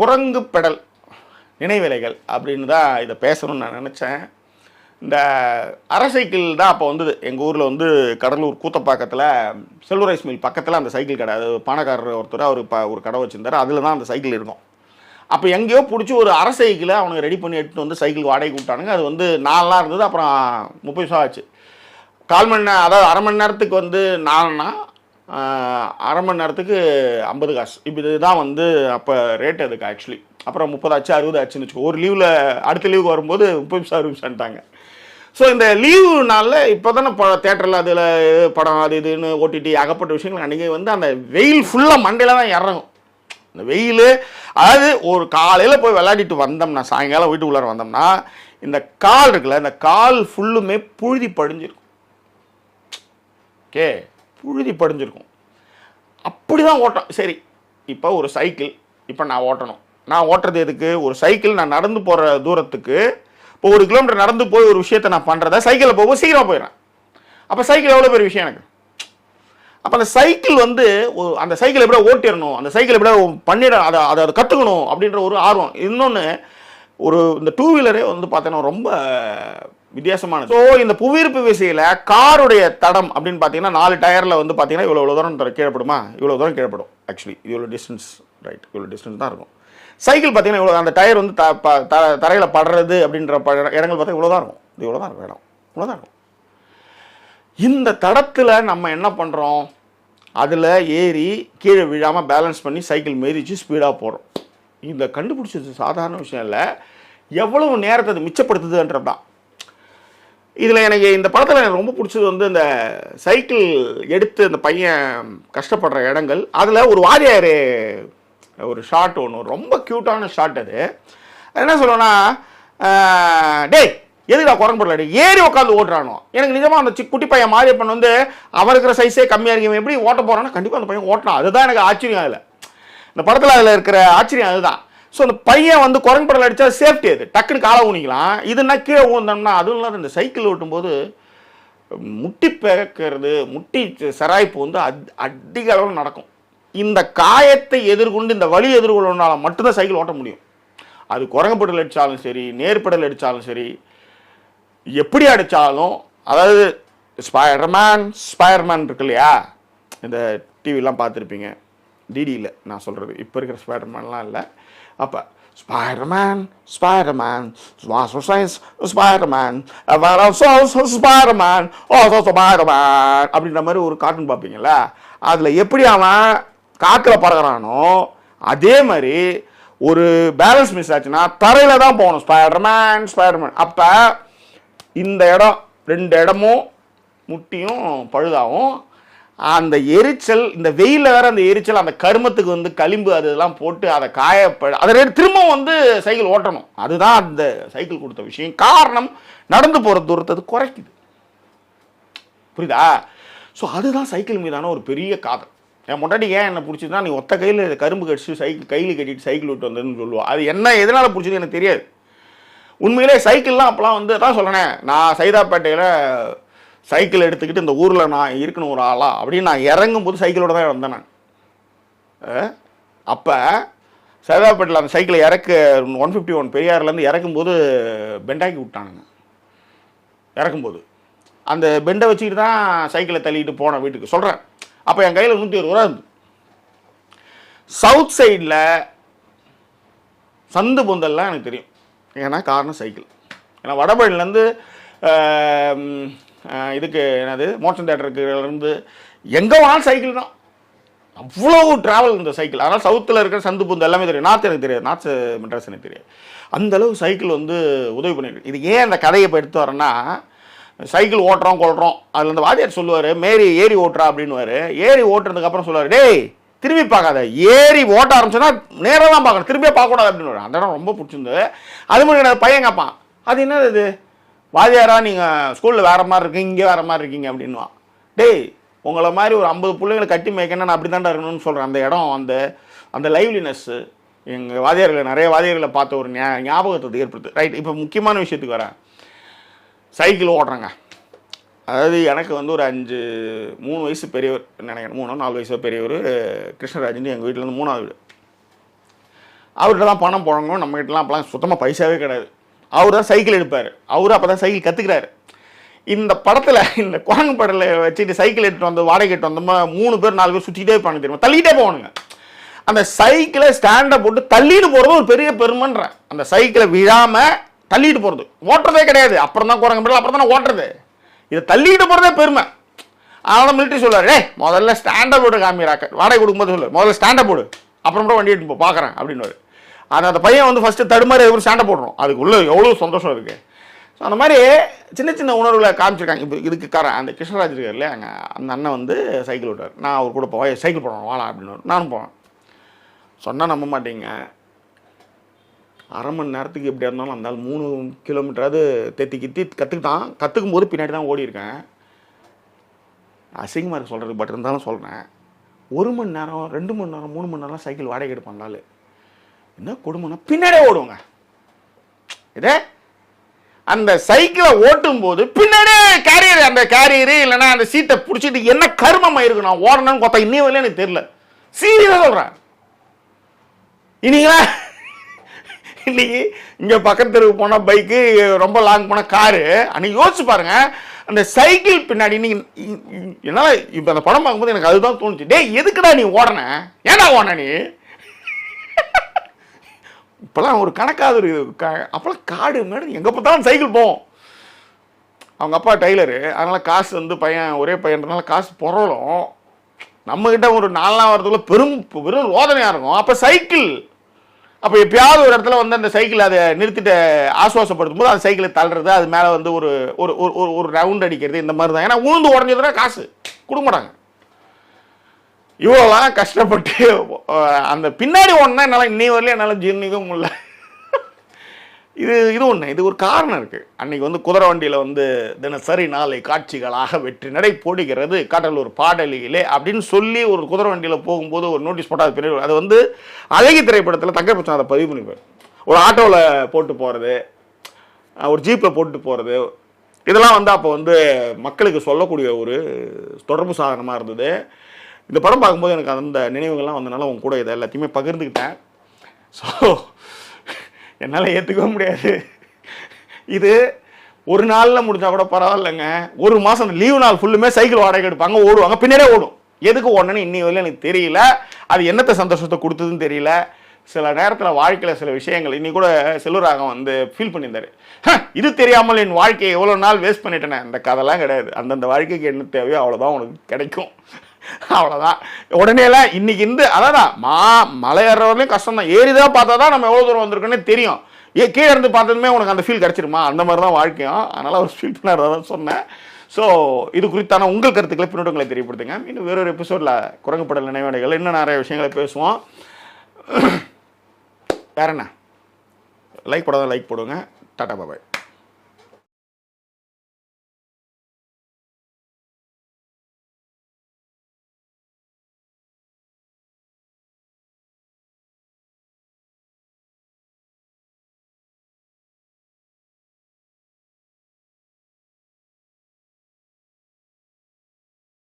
குரங்கு பெடல் நினைவிலைகள் அப்படின்னு தான் இதை பேசணும்னு நான் நினச்சேன். இந்த அரை சைக்கிள் தான் அப்போ வந்தது. எங்கள் ஊரில் வந்து கடலூர் கூத்தப்பாக்கத்தில் செல்வரைஸ் மில் பக்கத்தில் அந்த சைக்கிள் கடை. அது பணக்காரர் ஒருத்தர் அவர் இப்போ ஒரு கடை வச்சுருந்தார். அதில் தான் அந்த சைக்கிள் இருக்கும். அப்போ எங்கேயோ பிடிச்சி ஒரு அரை சைக்கிளை அவனுக்கு ரெடி பண்ணி எடுத்துகிட்டு வந்து சைக்கிள் வாடகை விட்டானுங்க. அது வந்து நாலாம் இருந்தது. அப்புறம் முப்பது நிமிஷம் ஆச்சு. கால் மணி நேரம் அதாவது அரை மணி நேரத்துக்கு வந்து நாலுனா அரை மணி நேரத்துக்கு ஐம்பது காசு. இப்போ இதுதான் வந்து அப்போ ரேட் அதுக்கு ஆக்சுவலி அப்புறம் முப்பது ஆச்சு அறுபது ஆச்சுன்னு வச்சுக்கோ. ஒரு லீவில் அடுத்த லீவுக்கு வரும்போது முப்பது நிமிஷம் அறுபது நிமிஷம்ட்டாங்க ஸோ இந்த லீவு நாளில் இப்போ தானே ப தேட்டரில் அதில் படம் அது இதுன்னு ஓடிடி அகப்பட்ட விஷயங்கள் அன்றைக்கி வந்து அந்த வெயில் ஃபுல்லாக மண்டையில் தான் இறங்கும். இந்த வெயில் அதாவது ஒரு காலையில் போய் விளையாடிட்டு வந்தோம்னா சாயங்காலம் வீட்டுக்குள்ளார வந்தோம்னா இந்த கால் இருக்குல்ல இந்த கால் ஃபுல்லுமே புழுதி படிஞ்சிருக்கும். ஓகே புழுதி படிஞ்சிருக்கும். அப்படி தான் ஓட்டம். சரி இப்போ ஒரு சைக்கிள் இப்போ நான் ஓட்டணும். நான் ஓட்டுறது எதுக்கு? ஒரு சைக்கிள் நான் நடந்து போகிற தூரத்துக்கு இப்போ ஒரு கிலோமீட்டர் நடந்து போய் ஒரு விஷயத்தை நான் பண்ணுறத சைக்கிளில் போகும் சீக்கிரம் போயிடுறேன். அப்போ சைக்கிள் எவ்வளோ பெரிய விஷயம் எனக்கு? அப்போ அந்த சைக்கிள் வந்து அந்த சைக்கிள் எப்படியா ஓட்டிடணும்? அந்த சைக்கிள் எப்படியா பண்ணிட அதை அதை அதை கற்றுக்கணும் அப்படின்ற ஒரு ஆர்வம். இன்னொன்று ஒரு இந்த டூ வீலரே வந்து பார்த்தீங்கன்னா ரொம்ப வித்தியாசமானது. ஸோ இந்த புவியீர்ப்பு விசையில் காருடைய தடம் அப்படின்னு பார்த்தீங்கன்னா நாலு டயரில் வந்து பார்த்தீங்கன்னா இவ்வளோ இவ்வளோ தூரம் தர- கீழப்படுமா? இவ்வளோ தூரம் கீழப்படும் ஆக்சுவலி இவ்வளோ டிஸ்டன்ஸ் ரைட் இவ்வளோ டிஸ்டன்ஸ் தான் இருக்கும். சைக்கிள் பார்த்தீங்கன்னா இவ்வளோ அந்த டயர் வந்து த த தரையில் படுறது அப்படின்ற ப இடங்கள் பார்த்தா இவ்வளோ தான் இருக்கும். இது இவ்வளோ தான் இருக்கும் இடம். இவ்வளோ தான் இருக்கும். இந்த தடத்தில் நம்ம என்ன பண்ணுறோம் அதில் ஏறி கீழே விழாமல் பேலன்ஸ் பண்ணி சைக்கிள் மிதிச்சு ஸ்பீடாக போகிறோம் இந்த கண்டுபிடிச்சது சாதாரண விஷயம் இல்லை. எவ்வளவு நேரத்தை அது மிச்சப்படுத்துதுன்றது தான் இதில் எனக்கு இந்த படத்தில் எனக்கு ரொம்ப பிடிச்சது வந்து இந்த சைக்கிள் எடுத்து அந்த பையன் கஷ்டப்படுற இடங்கள். அதில் ஒரு வாரியார் ஒரு ஷாட் ஒன்று ரொம்ப க்யூட்டான ஷாட் அது. என்ன சொல்லுவேன்னா ஆஹ், டேய் எதுக்குடா குரங்கு போடல ஏறி உட்காந்து ஓட்டுறானோ? எனக்கு நிஜமாக அந்த குட்டி பையன் மாரியப்பன் வந்து அவன் இருக்கிற சைஸே கம்மியாக இருக்கு. எப்படி ஓட்ட போகிறான்னா கண்டிப்பாக அந்த பையன் ஓட்டினான் அதுதான் எனக்கு ஆச்சரியம் அதில். இந்த படத்தில் அதில் இருக்கிற ஆச்சரியம் அதுதான். ஸோ அந்த பையன் வந்து குரங்கு படல் அடித்தா சேஃப்டி அது. டக்குன்னு காலை ஊனிக்கலாம். இதுனா கீழே ஊந்தோம்னா அதுவும் இல்லாத இந்த சைக்கிள் ஓட்டும்போது முட்டி பிறக்கிறது முட்டி சராய்ப்பு வந்து அட் அதிக அளவில் நடக்கும். இந்த காயத்தை எதிர்கொண்டு இந்த வலி எதிர்கொள்ளனால மட்டும்தான் சைக்கிள் ஓட்ட முடியும். அது குரங்குபடல் அடித்தாலும் சரி நேர்படல் அடித்தாலும் சரி எப்படி அடித்தாலும் அதாவது ஸ்பைடர்மேன் ஸ்பைடர்மேன் இருக்கு இல்லையா? இந்த டிவிலாம் பார்த்துருப்பீங்க. டிடியில் நான் சொல்கிறது இப்போ இருக்கிற ஸ்பைடர்மேன்லாம் இல்லை. அப்போ Spiderman Spiderman science Spiderman Spiderman ஓ ஸ்பைடர்மேன் அப்படின்ற மாதிரி ஒரு கார்ட்டூன் பார்ப்பீங்கல்ல? அதில் எப்படி அவன் காற்றில் பறகுறானோ அதே மாதிரி ஒரு பேலன்ஸ் மிஸ் ஆச்சுன்னா தரையில் தான் போகணும். ஸ்பைடர்மேன் ஸ்பைடர்மேன் அப்போ இந்த இடம் ரெண்டு இடமும் முட்டியும் பழுதாகும். அந்த எரிச்சல் இந்த வெயிலில் வேற அந்த எரிச்சல் அந்த கருமத்துக்கு வந்து களிம்பு அது இதெல்லாம் போட்டு அதை காயப்ப அதை திரும்பவும் வந்து சைக்கிள் ஓட்டணும். அதுதான் அந்த சைக்கிள் கொடுத்த விஷயம். காரணம் நடந்து போகிற தூரத்தை அது குறைக்குது. புரியுதா? ஸோ அதுதான் சைக்கிள் மீதான ஒரு பெரிய காதல். என் முன்னாடி ஏன் என்னை பிடிச்சதுன்னா நீ ஒத்த கையில் கரும்பு கடிச்சு சைக்கிள் கையில் கட்டிட்டு சைக்கிள் விட்டு வந்ததுன்னு சொல்லுவா. அது என்ன எதனால் பிடிச்சது எனக்கு தெரியாது. உண்மையிலே சைக்கிள்லாம் அப்போலாம் வந்து தான் சொல்கிறேன் நான் சைதாப்பேட்டையில் சைக்கிள் எடுத்துக்கிட்டு இந்த ஊரில் நான் இருக்கணும் ஒரு ஆளா அப்படின்னு நான் இறங்கும் போது சைக்கிளோட தான் வந்தேன் நான். அப்போ சைதாப்பேட்டையில் அந்த சைக்கிளை இறக்க ஒன் ஃபிஃப்டி ஒன் பெரியார்லேருந்து இறக்கும்போது பெண்டாக்கி விட்டானுங்க. இறக்கும்போது. அந்த பெண்டை வச்சுக்கிட்டு தான் சைக்கிளை தள்ளிட்டு போனேன் வீட்டுக்கு. சொல்கிறேன் அப்போ என் கையில் நூற்றி இருபது ரூபா இருந்து. சவுத் சைடில் சந்து பொந்தல்லாம் எனக்கு தெரியும். ஏன்னா காரணம் சைக்கிள். ஏன்னா வடபழனிலேருந்து இதுக்கு என்னது? மோஷன் தேட்டருக்குலேருந்து எங்கே வேணாலும் சைக்கிள் தான். அவ்வளோ ட்ராவல் இந்த சைக்கிள் அதனால் சவுத்தில் இருக்கிற சந்து பூந்து எல்லாமே தெரியும். நார்த் எனக்கு தெரியாது. நார்த் மெட்ராஸ் எனக்கு தெரியாது. அந்த அளவு சைக்கிள் வந்து உதவி பண்ணிருக்கு இது ஏன் அந்த கதையை இப்போ எடுத்து வரேன்னா சைக்கிள் ஓட்டுறோம் கொள்றோம் அதில் அந்த வாத்தியார் சொல்லுவார் மேரி ஏறி ஓட்டுறா அப்படின்னுவார். ஏறி ஓட்டுறதுக்கப்புறம் சொல்லுவார் டேய் திரும்பி பார்க்காத. ஏறி ஓட்ட ஆரம்பிச்சோன்னா நேராக தான் பார்க்கணும். திரும்பியே பார்க்கக்கூடாது அப்படின்னு அந்த இடம் ரொம்ப பிடிச்சிருந்தது. அது மாதிரி எனக்கு பையன் கேட்பான். அது என்னது வாதியாரா நீங்கள் ஸ்கூலில் வேறு மாதிரி இருக்கீங்க இங்கே வேறு மாதிரி இருக்கீங்க அப்படின்வான் டேய் உங்களை மாதிரி ஒரு ஐம்பது பிள்ளைங்களை கட்டி மேய்க்கணும் நான் அப்படி தான்டா இருக்கணும்னு சொல்கிறேன் அந்த இடம் அந்த அந்த லைவ்லினஸ்ஸு எங்கள் வாதியார்களை நிறைய வாதியார்களை பார்த்த ஒரு ஞா ஞாபகத்தை ஏற்படுத்து. ரைட் இப்போ முக்கியமான விஷயத்துக்கு வரேன். சைக்கிள் ஓடுறேங்க அதாவது எனக்கு வந்து ஒரு அஞ்சு மூணு வயசு பெரியவர் நினைக்கிறேன் மூணோ நாலு வயசோ பெரியவர் கிருஷ்ணராஜன் எங்கள் வீட்டிலேருந்து மூணாவது வீடு. அவர்கிட்ட தான் பணம் புழங்கும் நம்ம கிட்டலாம் சுத்தமாக பைசாவே கிடையாது. அவர் தான் சைக்கிள் எடுப்பார். அவரும் அப்போ தான் சைக்கிள் கற்றுக்கிறாரு இந்த படத்தில் இந்த குரங்கு படத்தில் வச்சுட்டு சைக்கிள் எடுத்துகிட்டு வந்து வாடகை எடுத்து வந்தோமா மூணு பேர் நாலு பேர் சுற்றிட்டே இருப்பாங்க தெரியுமா? தள்ளிகிட்டே போவானுங்க. அந்த சைக்கிளை ஸ்டாண்டை போட்டு தள்ளிட்டு போகிறது ஒரு பெரிய பெருமைன்றேன் அந்த சைக்கிளை விழாமல் தள்ளிட்டு போகிறது ஓட்டுறதே கிடையாது. அப்புறம் தான் குரங்கு படத்தில் அப்புறம் தானே ஓட்டுறது. இதை தள்ளிட்டு போகிறதே பெருமை. அதனால் மிலிட்டரி சொல்லுவார் ஏய் முதல்ல ஸ்டாண்டை போட்டு காமிக்கிறாக்க வாடகை கொடுக்கும்போது சொல்லுவார் முதல்ல ஸ்டாண்டை போடு. அப்புறம் கூட வண்டி எடுத்து போ பார்க்குறேன் அப்படின்னு ஆனால் அந்த பையன் வந்து ஃபஸ்ட்டு தடுமாறி ஒரு சண்டை போடுறோம் அதுக்குள்ளே எவ்வளோ சந்தோஷம் இருக்குது ஸோ அந்த மாதிரி சின்ன சின்ன உணர்வுகளை காமிச்சிருக்காங்க. இப்போ இதுக்கு காரன் அந்த கிருஷ்ணராஜ் இருக்கார் இல்லையா? அங்கே அந்த அண்ணன் வந்து சைக்கிள் விட்டார் நான் அவர் கூட போவேன். சைக்கிள் போடணும் வாழா அப்படின்னு நானும் போவேன். சொன்னால் நம்ப மாட்டீங்க. அரை மணி நேரத்துக்கு எப்படியா இருந்தாலும் அந்த ஆள் மூணு கிலோமீட்டராவது தேத்தி கித்தி கற்றுக்கிட்டான் கற்றுக்கும் போது பின்னாடி தான் ஓடிருக்கேன் அசிங்கமாக இருக்க சொல்கிறது பட் இருந்தாலும் சொல்கிறேன் ஒரு மணி நேரம் ரெண்டு மணி நேரம் மூணு மணி நேரம் சைக்கிள் வாடகை எடுப்பான் ஆளு. என்ன கொடுமைனா பின்னாடியே ஓடுவோங்க. இதே? அந்த சைக்கிளை ஓட்டும் போது பின்னாடியே கேரியர் அந்த கேரியரு இல்லைனா அந்த சீட்டை பிடிச்சிட்டு என்ன கருமமாக இருக்கு நான் ஓடணும்னு பார்த்தா இன்னும் வரல எனக்கு தெரியல. சீரியஸாக சொல்கிறேன் இனிங்களா? இன்னைக்கு இங்கே பக்கத்து தெருவுக்கு போனால் பைக்கு ரொம்ப லாங் போனால் காரு அன்னைக்கு யோசிச்சு பாருங்க. அந்த சைக்கிள் பின்னாடி நீ என்னால் இப்போ அந்த படம் பார்க்கும்போது எனக்கு அதுதான் தோணுச்சு. டே எதுக்குடா நீ ஓடன? ஏன்டா ஓடன நீ? இப்போலாம் ஒரு கணக்காக இருக்குது க- அப்போலாம் காடு மேடம் எங்கே பார்த்தாலும் சைக்கிள் போவோம். அவங்க அப்பா டெய்லரு அதனால் காசு வந்து பையன் ஒரே பையன்றதுனால காசு புரளும் நம்மக்கிட்ட ஒரு நாலாம் வரதுக்குள்ள பெரும் பெரும் ரோதனையாக இருக்கும். அப்போ சைக்கிள் அப்போ எப்பயாவது ஒரு இடத்துல வந்து அந்த சைக்கிள் அதை நிறுத்திட்டு ஆசுவாசப்படுத்தும் போது அந்த சைக்கிளை தள்ளுறது அது மேலே வந்து ஒரு ஒரு ஒரு ஒரு- ஒரு ரவுண்ட் அடிக்கிறது இந்த மாதிரி தான் ஏன்னா உளுந்து உடஞ்சதுன்னா காசு கொடுக்க மாட்டாங்க. இவ்வளோலாம் கஷ்டப்பட்டு அந்த பின்னாடி ஒன்றா என்னால் இன்னை வரலையும் என்னால் ஜீர்ணிக்கவும் முடியல. இது இது ஒன்று இது ஒரு காரணம் இருக்குது அன்னைக்கு வந்து குதிரை வண்டியில் வந்து தினசரி நாளை காட்சிகளாக வெற்றி நடை போடுகிறது. காட்டலூர் பாடலியிலே அப்படின்னு சொல்லி ஒரு குதிரை வண்டியில் போகும்போது ஒரு நோட்டீஸ் போட்டால் அது அது வந்து அழகி திரைப்படத்தில் தங்க பிரச்சனை அதை பதிவு பண்ணிப்பார். ஒரு ஆட்டோவில் போட்டு போகிறது ஒரு ஜீப்பில் போட்டு போகிறது இதெல்லாம் வந்து அப்போ வந்து மக்களுக்கு சொல்லக்கூடிய ஒரு தொடர்பு சாதனமாக இருந்தது. இந்த படம் பார்க்கும்போது எனக்கு அந்த நினைவுகள்லாம் வந்தனால உங்க கூட இதை எல்லாத்தையுமே பகிர்ந்துக்கிட்டேன். ஸோ என்னால் ஏற்றுக்கவே முடியாது. இது ஒரு நாளில் முடிஞ்சால் கூட பரவாயில்லைங்க. ஒரு மாதம் அந்த லீவு நாள் ஃபுல்லுமே சைக்கிள் வாடகை எடுப்பாங்க ஓடுவாங்க பின்னாடியே ஓடும். எதுக்கு ஓடணும்னு இன்னி வரையிலும் எனக்கு தெரியல. அது என்னத்த சந்தோஷத்தை கொடுத்ததுன்னு தெரியல. சில நேரத்தில் வாழ்க்கையில் சில விஷயங்கள் இன்னி கூட செல்வராகம் வந்து ஃபீல் பண்ணியிருந்தாரு. இது தெரியாமல் என் வாழ்க்கையை எவ்வளோ நாள் வேஸ்ட் பண்ணிட்டேனே. அந்த கதைலாம் கிடையாது. அந்தந்த வாழ்க்கைக்கு என்ன தேவையோ அவ்வளோதான் உனக்கு கிடைக்கும். அவ்வளோதான் உடனேலாம் இன்னைக்கு இருந்து அதான் மா மலை ஏறுறவரையும் கஷ்டம் தான் ஏறிதான் பார்த்தா தான் நம்ம எவ்வளோ தூரம் வந்திருக்கோன்னே தெரியும். ஏ கீழே இருந்து பார்த்ததுமே உனக்கு அந்த ஃபீல் கிடச்சிருமா? அந்த மாதிரி தான் வாழ்க்கையும். அதனால் அவர் ஃபீல் பண்ணார் தான் சொன்னேன். ஸோ இது குறித்தான உங்கள் கருத்துக்களை பின்னோட்டங்களை தெரியப்படுத்துங்க. இன்னும் வேறொரு எபிசோடில் குரங்குப்படல் நினைவடைகள் இன்னும் நிறைய விஷயங்களை பேசுவோம். வேற என்ன? லைக் போடாத லைக் போடுங்க. டாடா பாபாய்